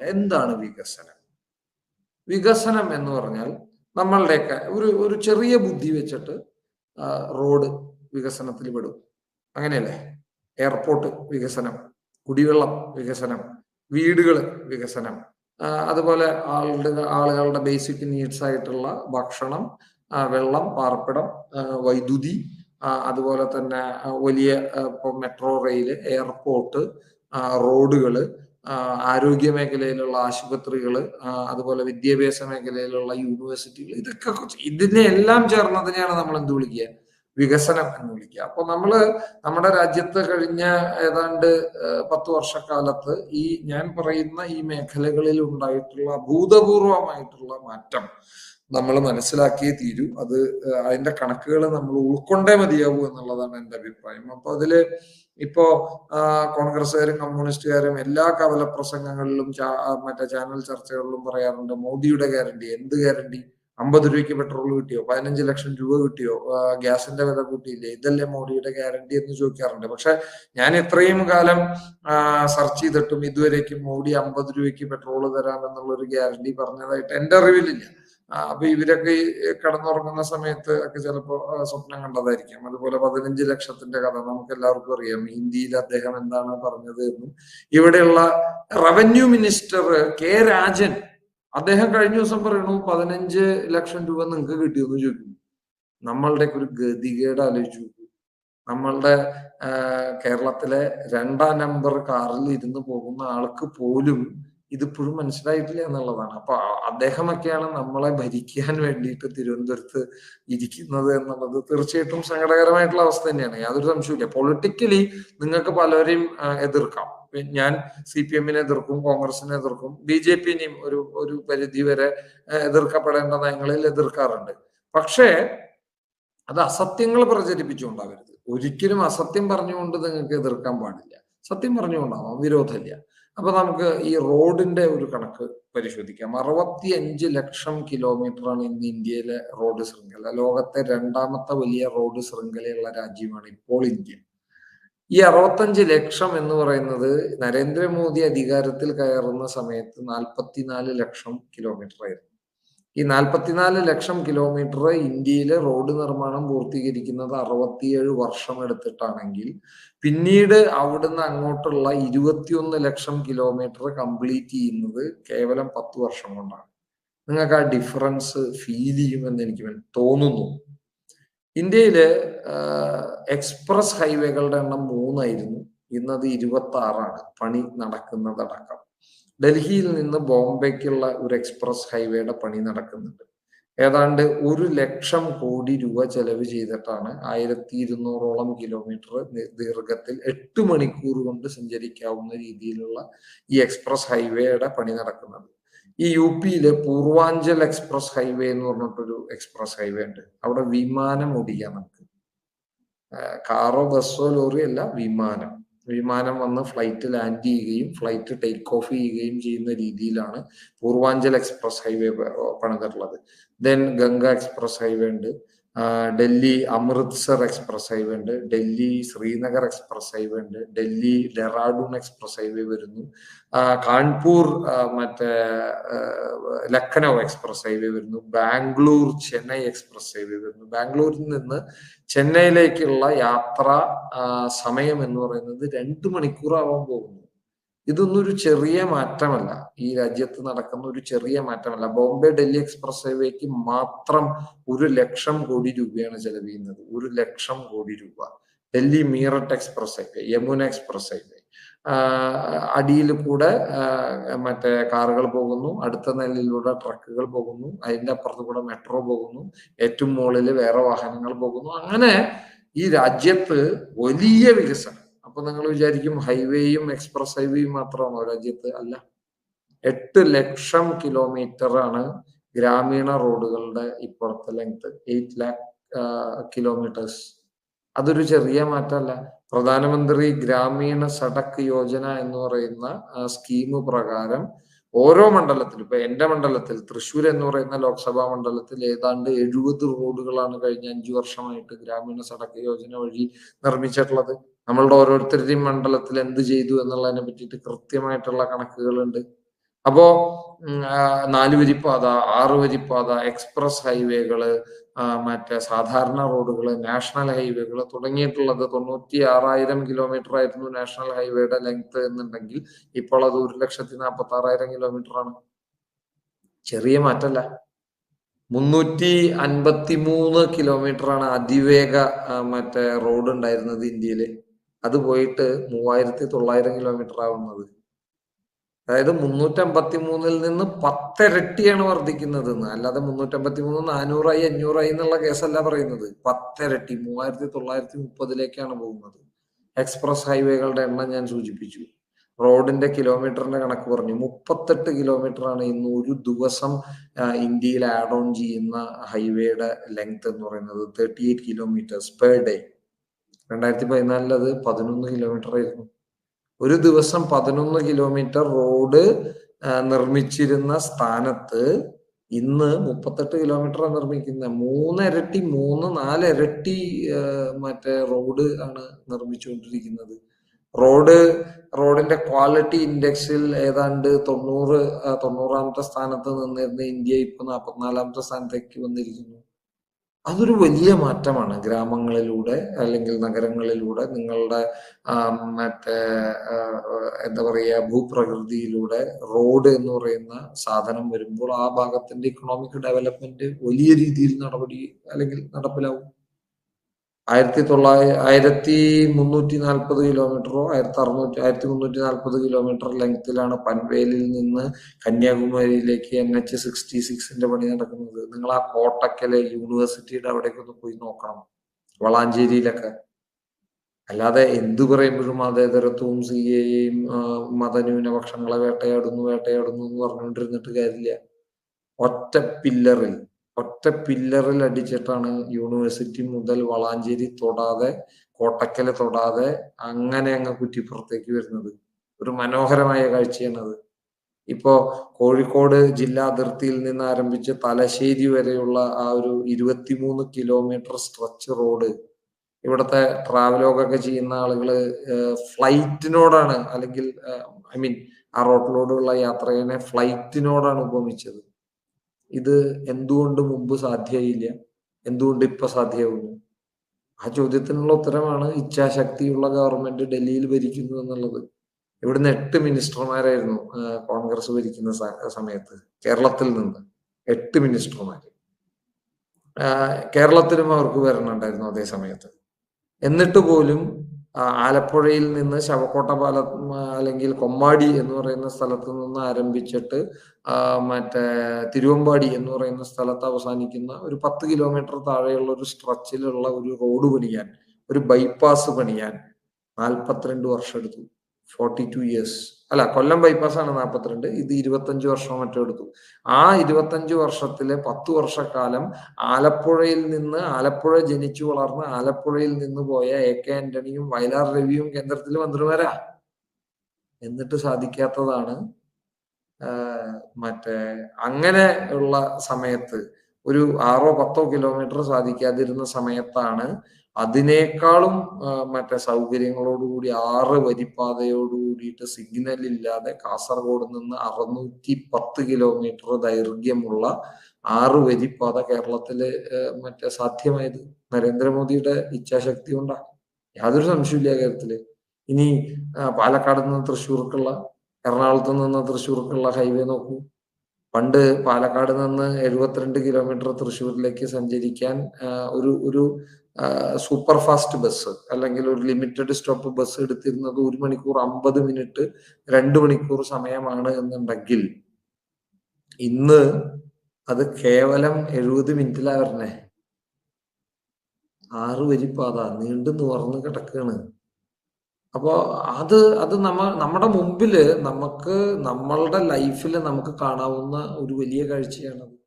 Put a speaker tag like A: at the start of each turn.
A: എന്താണ് വികസനം? വികസനം എന്ന് പറഞ്ഞാൽ നമ്മളുടെയൊക്കെ ഒരു ഒരു ചെറിയ ബുദ്ധി വെച്ചിട്ട് റോഡ് വികസനത്തിൽ പെടും. അങ്ങനെയല്ലേ? എയർപോർട്ട് വികസനം കുടിവെള്ളം വികസനം വീടുകൾ വികസനം അതുപോലെ ആളുടെ ആളുകളുടെ ബേസിക് നീഡ്സ് ആയിട്ടുള്ള ഭക്ഷണം വെള്ളം പാർപ്പിടം വൈദ്യുതി അതുപോലെ തന്നെ വലിയ മെട്രോ റെയിൽ എയർപോർട്ട് റോഡുകൾ ആരോഗ്യ മേഖലയിലുള്ള ആശുപത്രികൾ അതുപോലെ വിദ്യാഭ്യാസ മേഖലയിലുള്ള യൂണിവേഴ്സിറ്റികൾ ഇതൊക്കെ ഇതിനെ എല്ലാം ചേർന്നതിനെയാണ് നമ്മൾ എന്ത് വിളിക്കുക? വികസനം എന്ന് വിളിക്കുക. അപ്പൊ നമ്മൾ നമ്മുടെ രാജ്യത്ത് കഴിഞ്ഞ ഏതാണ്ട് പത്ത് വർഷക്കാലത്ത് ഈ ഞാൻ പറയുന്ന ഈ മേഖലകളിൽ ഉണ്ടായിട്ടുള്ള ഭൂതപൂർവമായിട്ടുള്ള മാറ്റം നമ്മൾ മനസ്സിലാക്കിയേ തീരൂ. അത് അതിന്റെ കണക്കുകൾ നമ്മൾ ഉൾക്കൊണ്ടേ മതിയാവൂ എന്നുള്ളതാണ് എന്റെ അഭിപ്രായം. അപ്പൊ അതിൽ ഇപ്പോ കോൺഗ്രസ്സുകാരും കമ്മ്യൂണിസ്റ്റുകാരും എല്ലാ കവല പ്രസംഗങ്ങളിലും മറ്റേ ചാനൽ ചർച്ചകളിലും പറയാറുണ്ട് മോദിയുടെ ഗ്യാരണ്ടി എന്ത് ഗ്യാരണ്ടി? അമ്പത് രൂപയ്ക്ക് പെട്രോൾ കിട്ടിയോ? പതിനഞ്ച് ലക്ഷം രൂപ കിട്ടിയോ? ഗ്യാസിന്റെ വില കൂട്ടിയില്ലേ? ഇതല്ലേ മോഡിയുടെ ഗ്യാരണ്ടി എന്ന് ചോദിക്കാറുണ്ട്. പക്ഷെ ഞാൻ ഇത്രയും കാലം സെർച്ച് ചെയ്തിട്ടും ഇതുവരേക്കും മോഡി അമ്പത് രൂപയ്ക്ക് പെട്രോൾ തരാമെന്നുള്ള ഒരു ഗ്യാരണ്ടി പറഞ്ഞതായിട്ട് എന്റെ അറിവിലില്ല. അപ്പൊ ഇവരൊക്കെ ഈ കിടന്നുറങ്ങുന്ന സമയത്ത് ഒക്കെ ചിലപ്പോ സ്വപ്നം കണ്ടതായിരിക്കും. അതുപോലെ പതിനഞ്ച് ലക്ഷത്തിന്റെ കഥ നമുക്ക് എല്ലാവർക്കും അറിയാം ഹിന്ദിയിൽ അദ്ദേഹം എന്താണ് പറഞ്ഞത് എന്നും. ഇവിടെയുള്ള റവന്യൂ മിനിസ്റ്റർ കെ രാജൻ അദ്ദേഹം കഴിഞ്ഞ ദിവസം പറയണു പതിനഞ്ച് ലക്ഷം രൂപ നിങ്ങൾക്ക് കിട്ടിയെന്ന് ചോദിക്കുന്നു. നമ്മളുടെ ഒരു ഗതികേട് ആലോചിച്ചു നമ്മളുടെ കേരളത്തിലെ രണ്ടാം നമ്പർ കാറിൽ ഇരുന്ന് പോകുന്ന ആൾക്ക് പോലും ഇതിപ്പോഴും മനസ്സിലായിട്ടില്ല എന്നുള്ളതാണ്. അപ്പൊ അദ്ദേഹമൊക്കെയാണ് നമ്മളെ ഭരിക്കാൻ വേണ്ടിയിട്ട് തിരുവനന്തപുരത്ത് ഇരിക്കുന്നത് എന്നുള്ളത് തീർച്ചയായിട്ടും സങ്കടകരമായിട്ടുള്ള അവസ്ഥ തന്നെയാണ്. യാതൊരു സംശയമില്ല പൊളിറ്റിക്കലി നിങ്ങൾക്ക് പലരെയും എതിർക്കാം. ഞാൻ സി പി എമ്മിനെ എതിർക്കും കോൺഗ്രസിനെ എതിർക്കും ബി ജെ പിനെയും ഒരു ഒരു പരിധി വരെ എതിർക്കപ്പെടേണ്ട നയങ്ങളിൽ എതിർക്കാറുണ്ട്. പക്ഷേ അത് അസത്യങ്ങൾ പ്രചരിപ്പിച്ചുകൊണ്ടാവരുത്. ഒരിക്കലും അസത്യം പറഞ്ഞുകൊണ്ട് നിങ്ങൾക്ക് എതിർക്കാൻ പാടില്ല. സത്യം പറഞ്ഞുകൊണ്ടാവാം വിരോധമില്ല. അപ്പൊ നമുക്ക് ഈ റോഡിന്റെ ഒരു കണക്ക് പരിശോധിക്കാം. അറുപത്തി അഞ്ച് ലക്ഷം കിലോമീറ്റർ ആണ് ഇന്ന് ഇന്ത്യയിലെ റോഡ് ശൃംഖല. ലോകത്തെ രണ്ടാമത്തെ വലിയ റോഡ് ശൃംഖലയുള്ള രാജ്യമാണ് ഇപ്പോൾ ഇന്ത്യ. ഈ അറുപത്തഞ്ച് ലക്ഷം എന്ന് പറയുന്നത് നരേന്ദ്രമോദി അധികാരത്തിൽ കയറുന്ന സമയത്ത് നാൽപ്പത്തിനാല് ലക്ഷം കിലോമീറ്റർ ആയിരുന്നു. ഈ നാൽപ്പത്തിനാല് ലക്ഷം കിലോമീറ്റർ ഇന്ത്യയിലെ റോഡ് നിർമ്മാണം പൂർത്തീകരിക്കുന്നത് അറുപത്തിയേഴ് വർഷം എടുത്തിട്ടാണെങ്കിൽ പിന്നീട് അവിടുന്ന് അങ്ങോട്ടുള്ള ഇരുപത്തിയൊന്ന് ലക്ഷം കിലോമീറ്റർ കംപ്ലീറ്റ് ചെയ്യുന്നത് കേവലം പത്ത് വർഷം കൊണ്ടാണ്. നിങ്ങൾക്ക് ആ ഡിഫറൻസ് ഫീൽ ചെയ്യുമെന്ന് എനിക്ക് തോന്നുന്നു. ഇന്ത്യയിൽ എക്സ്പ്രസ് ഹൈവേകളുടെ എണ്ണം മൂന്നായിരുന്നു. ഇന്നത് ഇരുപത്തി ആറാണ് പണി നടക്കുന്നതടക്കം. ഡൽഹിയിൽ നിന്ന് ബോംബെക്കുള്ള ഒരു എക്സ്പ്രസ് ഹൈവേയുടെ പണി നടക്കുന്നുണ്ട്. ഏതാണ്ട് ഒരു ലക്ഷം കോടി രൂപ ചെലവ് ചെയ്തിട്ടാണ് ആയിരത്തി ഇരുന്നൂറോളം കിലോമീറ്റർ ദീർഘത്തിൽ എട്ട് മണിക്കൂർ കൊണ്ട് സഞ്ചരിക്കാവുന്ന രീതിയിലുള്ള ഈ എക്സ്പ്രസ് ഹൈവേയുടെ പണി നടക്കുന്നത്. ഈ യു പിയിൽ പൂർവാഞ്ചൽ എക്സ്പ്രസ് ഹൈവേ എന്ന് പറഞ്ഞിട്ടൊരു എക്സ്പ്രസ് ഹൈവേ ഉണ്ട്. അവിടെ വിമാനം ഓടിക്കാം നമുക്ക്. കാറോ ബസ്സോ ലോറിയോ അല്ല വിമാനം. വിമാനം വന്ന് ഫ്ലൈറ്റ് ലാൻഡ് ചെയ്യുകയും ഫ്ലൈറ്റ് ടേക്ക് ഓഫ് ചെയ്യുകയും ചെയ്യുന്ന രീതിയിലാണ് പൂർവാഞ്ചൽ എക്സ്പ്രസ് ഹൈവേ പണിതിട്ടുള്ളത് ദെൻ ഗംഗ എക്സ്പ്രസ് ഹൈവേ ഉണ്ട്. ഡൽഹി അമൃത്സർ എക്സ്പ്രസ് ഹൈവേ ഉണ്ട് ഡൽഹി ശ്രീനഗർ എക്സ്പ്രസ് ഹൈവേ ഉണ്ട് ഡൽഹി ഡെറാഡൂൺ എക്സ്പ്രസ് ഹൈവേ വരുന്നു. കാൺപൂർ മറ്റേ ലക്നൗ എക്സ്പ്രസ് ഹൈവേ വരുന്നു ബാംഗ്ലൂർ ചെന്നൈ എക്സ്പ്രസ് ഹൈവേ വരുന്നു. ബാംഗ്ലൂരിൽ നിന്ന് ചെന്നൈയിലേക്കുള്ള യാത്ര സമയം എന്ന് പറയുന്നത് രണ്ട് മണിക്കൂറാവാൻ പോകുന്നു. ഇതൊന്നും ഒരു ചെറിയ മാറ്റമല്ല. ഈ രാജ്യത്ത് നടക്കുന്ന ഒരു ചെറിയ മാറ്റമല്ല. ബോംബെ ഡൽഹി എക്സ്പ്രസ് ഹൈവേക്ക് മാത്രം ഒരു ലക്ഷം കോടി രൂപയാണ് ചെലവ് ഒരു ലക്ഷം കോടി രൂപ. Delhi Meerut express highway Yamuna express highway. അടിയിൽ കൂടെ മറ്റേ കാറുകൾ പോകുന്നു. അടുത്ത നിലയിലൂടെ ട്രക്കുകൾ പോകുന്നു. അതിന്റെ അപ്പുറത്ത് കൂടെ മെട്രോ പോകുന്നു. ഏറ്റവും മുകളിൽ വേറെ വാഹനങ്ങൾ പോകുന്നു. അങ്ങനെ ഈ രാജ്യത്ത് വലിയ വികസനം. അപ്പൊ നിങ്ങൾ വിചാരിക്കും ഹൈവേയും എക്സ്പ്രസ് ഹൈവേയും മാത്രമാണോ രാജ്യത്ത്? അല്ല. എട്ട് ലക്ഷം കിലോമീറ്റർ ആണ് ഗ്രാമീണ റോഡുകളുടെ ഇപ്പോഴത്തെ ലെങ്ത് എയ്റ്റ് ലാക്ക് കിലോമീറ്റേഴ്സ് അതൊരു ചെറിയ മാറ്റമല്ല. പ്രധാനമന്ത്രി ഗ്രാമീണ സടക്ക് യോജന എന്ന് പറയുന്ന സ്കീം പ്രകാരം ഓരോ മണ്ഡലത്തിലും ഇപ്പൊ എന്റെ മണ്ഡലത്തിൽ തൃശ്ശൂർ എന്ന് പറയുന്ന ലോക്സഭാ മണ്ഡലത്തിൽ ഏതാണ്ട് എഴുപത് റോഡുകളാണ് കഴിഞ്ഞ അഞ്ചു വർഷമായിട്ട് ഗ്രാമീണ സടക്ക് യോജന വഴി നിർമ്മിച്ചിട്ടുള്ളത്. നമ്മളുടെ ഓരോരുത്തരുടെയും മണ്ഡലത്തിൽ എന്ത് ചെയ്തു എന്നുള്ളതിനെ പറ്റിയിട്ട് കൃത്യമായിട്ടുള്ള കണക്കുകളുണ്ട്. അപ്പോ നാല് വരിപ്പാത ആറ് വരിപ്പാത എക്സ്പ്രസ് ഹൈവേകൾ മറ്റേ സാധാരണ റോഡുകൾ നാഷണൽ ഹൈവേകൾ തുടങ്ങിയിട്ടുള്ളത് തൊണ്ണൂറ്റി ആറായിരം കിലോമീറ്റർ ആയിരുന്നു നാഷണൽ ഹൈവേയുടെ ലെങ്ത് എന്നുണ്ടെങ്കിൽ ഇപ്പോൾ അത് ഒരു ലക്ഷത്തി നാൽപ്പത്തി ആറായിരം കിലോമീറ്റർ ആണ് ചെറിയ മാറ്റല്ല മുന്നൂറ്റി അൻപത്തി മൂന്ന് കിലോമീറ്റർ ആണ് അതിവേഗ മറ്റേ റോഡ് ഉണ്ടായിരുന്നത് ഇന്ത്യയിൽ അത് പോയിട്ട് മൂവായിരത്തി തൊള്ളായിരം കിലോമീറ്റർ ആവുന്നത്. അതായത് മുന്നൂറ്റമ്പത്തി മൂന്നിൽ നിന്ന് പത്തിരട്ടിയാണ് വർദ്ധിക്കുന്നത് അല്ലാതെ മുന്നൂറ്റമ്പത്തി മൂന്ന് നാനൂറായി അഞ്ഞൂറായി എന്നുള്ള കേസല്ല പറയുന്നത്. പത്തിരട്ടി മൂവായിരത്തി തൊള്ളായിരത്തി മുപ്പതിലേക്കാണ് പോകുന്നത്. എക്സ്പ്രസ് ഹൈവേകളുടെ എണ്ണം ഞാൻ സൂചിപ്പിച്ചു. റോഡിന്റെ കിലോമീറ്ററിന്റെ കണക്ക് പറഞ്ഞു. മുപ്പത്തെട്ട് കിലോമീറ്റർ ആണ് ഇന്ന് ഒരു ദിവസം ഇന്ത്യയിൽ ആഡ് ഓൺ ചെയ്യുന്ന ഹൈവേയുടെ ലെങ്ത് എന്ന് പറയുന്നത്. Thirty eight kilometres per day രണ്ടായിരത്തി പതിനാലിൽ അത് പതിനൊന്ന് കിലോമീറ്റർ ആയിരുന്നു. ഒരു ദിവസം പതിനൊന്ന് കിലോമീറ്റർ റോഡ് നിർമ്മിച്ചിരുന്ന സ്ഥാനത്ത് ഇന്ന് മുപ്പത്തെട്ട് കിലോമീറ്റർ നിർമ്മിക്കുന്ന മൂന്നിരട്ടി മൂന്ന് നാലിരട്ടി മറ്റേ റോഡ് ആണ് നിർമ്മിച്ചുകൊണ്ടിരിക്കുന്നത്. റോഡ് റോഡിന്റെ ക്വാളിറ്റി ഇൻഡെക്സിൽ ഏതാണ്ട് തൊണ്ണൂറ് തൊണ്ണൂറാമത്തെ സ്ഥാനത്ത് നിന്നിരുന്ന ഇന്ത്യ ഇപ്പൊ നാൽപ്പത്തിനാലാമത്തെ സ്ഥാനത്തേക്ക് വന്നിരിക്കുന്നു. അതൊരു വലിയ മാറ്റമാണ്. ഗ്രാമങ്ങളിലൂടെ അല്ലെങ്കിൽ നഗരങ്ങളിലൂടെ നിങ്ങളുടെ മറ്റേ എന്താ പറയുക ഭൂപ്രകൃതിയിലൂടെ റോഡ് എന്ന് പറയുന്ന സാധനം വരുമ്പോൾ ആ ഭാഗത്തിന്റെ ഇക്കണോമിക് ഡെവലപ്മെന്റ് വലിയ രീതിയിൽ നടപടി അല്ലെങ്കിൽ നടപ്പിലാവും. ആയിരത്തി തൊള്ളായിരം ആയിരത്തി മുന്നൂറ്റി നാൽപ്പത് കിലോമീറ്ററോ ആയിരത്തി അറുന്നൂറ്റി ആയിരത്തി മുന്നൂറ്റി നാൽപ്പത് കിലോമീറ്റർ ലെങ്തിലാണ് പൻവേലിൽ നിന്ന് കന്യാകുമാരിയിലേക്ക് എൻ എച്ച് സിക്സ്റ്റി സിക്സിന്റെ പണി നടക്കുന്നത്. നിങ്ങൾ ആ കോട്ടക്കലെ യൂണിവേഴ്സിറ്റിയുടെ അവിടേക്ക് ഒന്ന് പോയി നോക്കണം. വളാഞ്ചേരിയിലൊക്കെ. അല്ലാതെ എന്തു പറയുമ്പോഴും മതേതരത്വവും സി എയും മതന്യൂനപക്ഷങ്ങളെ വേട്ടയാടുന്നു വേട്ടയാടുന്നു എന്ന് പറഞ്ഞുകൊണ്ടിരുന്നിട്ട് കാര്യമില്ല. ഒറ്റ പില്ലറിൽ ഒറ്റ പില്ലറിൽ അടിച്ചിട്ടാണ് യൂണിവേഴ്സിറ്റി മുതൽ വളാഞ്ചേരി തൊടാതെ കോട്ടക്കൽ തൊടാതെ അങ്ങനെ അങ്ങ് കുറ്റിപ്പുറത്തേക്ക് വരുന്നത്. ഒരു മനോഹരമായ കാഴ്ചയാണത്. ഇപ്പോ കോഴിക്കോട് ജില്ലാ അതിർത്തിയിൽ നിന്ന് ആരംഭിച്ച് തലശ്ശേരി വരെയുള്ള ആ ഒരു ഇരുപത്തിമൂന്ന് കിലോമീറ്റർ സ്ട്രെച്ച് റോഡ് ഇവിടുത്തെ ട്രാവലോഗൊക്കെ ചെയ്യുന്ന ആളുകൾ ഫ്ലൈറ്റിനോടാണ് അല്ലെങ്കിൽ ഐ മീൻ ആ റോഡിലൂടെയുള്ള യാത്രയെ ഫ്ലൈറ്റിനോടാണ് ഉപമിച്ചത്. ഇത് എന്തുകൊണ്ട് മുമ്പ് സാധ്യമായില്ല? എന്തുകൊണ്ട് ഇപ്പൊ സാധ്യമാവുന്നു? ആ ചോദ്യത്തിനുള്ള ഉത്തരമാണ് ഇച്ഛാശക്തിയുള്ള ഗവൺമെന്റ് ഡൽഹിയിൽ ഭരിക്കുന്നു എന്നുള്ളത്. ഇവിടുന്ന് എട്ട് മിനിസ്റ്റർമാരായിരുന്നു കോൺഗ്രസ് ഭരിക്കുന്ന സമയത്ത് കേരളത്തിൽ നിന്ന്. എട്ട് മിനിസ്റ്റർമാർ കേരളത്തിലും അവർക്ക് വരണുണ്ടായിരുന്നു അതേ സമയത്ത്. എന്നിട്ട് പോലും ആലപ്പുഴയിൽ നിന്ന് ശവക്കോട്ട പാല അല്ലെങ്കിൽ കൊമ്മാടി എന്ന് പറയുന്ന സ്ഥലത്ത് നിന്ന് ആരംഭിച്ചിട്ട് മറ്റേ തിരുവമ്പാടി എന്ന് പറയുന്ന സ്ഥലത്ത് അവസാനിക്കുന്ന ഒരു പത്ത് കിലോമീറ്റർ താഴെയുള്ള ഒരു സ്ട്രെച്ചിലുള്ള ഒരു റോഡ് പണിയാൻ ഒരു ബൈപ്പാസ് പണിയാൻ നാൽപ്പത്തിരണ്ട് വർഷം എടുത്തു. ഫോർട്ടി ടു ഇയേഴ്സ് അല്ല കൊല്ലം ബൈപ്പാസ് ആണ് നാൽപ്പത്തിരണ്ട് ഇത് ഇരുപത്തഞ്ച് വർഷം മറ്റോ എടുത്തു. ആ ഇരുപത്തഞ്ച് വർഷത്തിലെ പത്ത് വർഷക്കാലം ആലപ്പുഴയിൽ നിന്ന് ആലപ്പുഴ ജനിച്ചു വളർന്ന് ആലപ്പുഴയിൽ നിന്ന് പോയ എ കെ ആന്റണിയും വയലാർ രവിയും കേന്ദ്രത്തിൽ മന്ത്രിമാരാ. എന്നിട്ട് സാധിക്കാത്തതാണ് മറ്റേ അങ്ങനെ ഉള്ള സമയത്ത് ഒരു ആറോ പത്തോ കിലോമീറ്റർ സാധിക്കാതിരുന്ന സമയത്താണ് അതിനേക്കാളും മറ്റേ സൗകര്യങ്ങളോടുകൂടി ആറ് വരിപ്പാതയോടുകൂടിയിട്ട് സിഗ്നൽ ഇല്ലാതെ കാസർഗോഡ് നിന്ന് അറുന്നൂറ്റി പത്ത് കിലോമീറ്റർ ദൈർഘ്യമുള്ള ആറ് വരിപ്പാത കേരളത്തിൽ മറ്റേ സാധ്യമായത് നരേന്ദ്രമോദിയുടെ ഇച്ഛാശക്തി കൊണ്ടാണ് യാതൊരു സംശയമില്ല കാര്യത്തിൽ ഇനി പാലക്കാട് നിന്ന് തൃശ്ശൂർക്കുള്ള എറണാകുളത്ത് നിന്ന് തൃശ്ശൂർക്കുള്ള ഹൈവേ നോക്കൂ. പണ്ട് പാലക്കാട് നിന്ന് എഴുപത്തിരണ്ട് കിലോമീറ്റർ തൃശ്ശൂരിലേക്ക് സഞ്ചരിക്കാൻ ഒരു ഒരു സൂപ്പർ ഫാസ്റ്റ് ബസ് അല്ലെങ്കിൽ ഒരു ലിമിറ്റഡ് സ്റ്റോപ്പ് ബസ് എടുത്തിരുന്നത് ഒരു മണിക്കൂർ അമ്പത് മിനിറ്റ് രണ്ട് മണിക്കൂർ സമയമാണ് എന്നുണ്ടെങ്കിൽ ഇന്ന് അത് കേവലം എഴുപത് മിനിറ്റിലാ വരണേ ആറ് വരിപ്പാത നീണ്ടു നിവർന്ന് കിടക്കുകയാണ് അപ്പോ അത് അത് നമ്മ നമ്മുടെ മുമ്പിൽ നമുക്ക് നമ്മളുടെ ലൈഫിൽ നമുക്ക് കാണാവുന്ന ഒരു വലിയ കാഴ്ചയാണത്.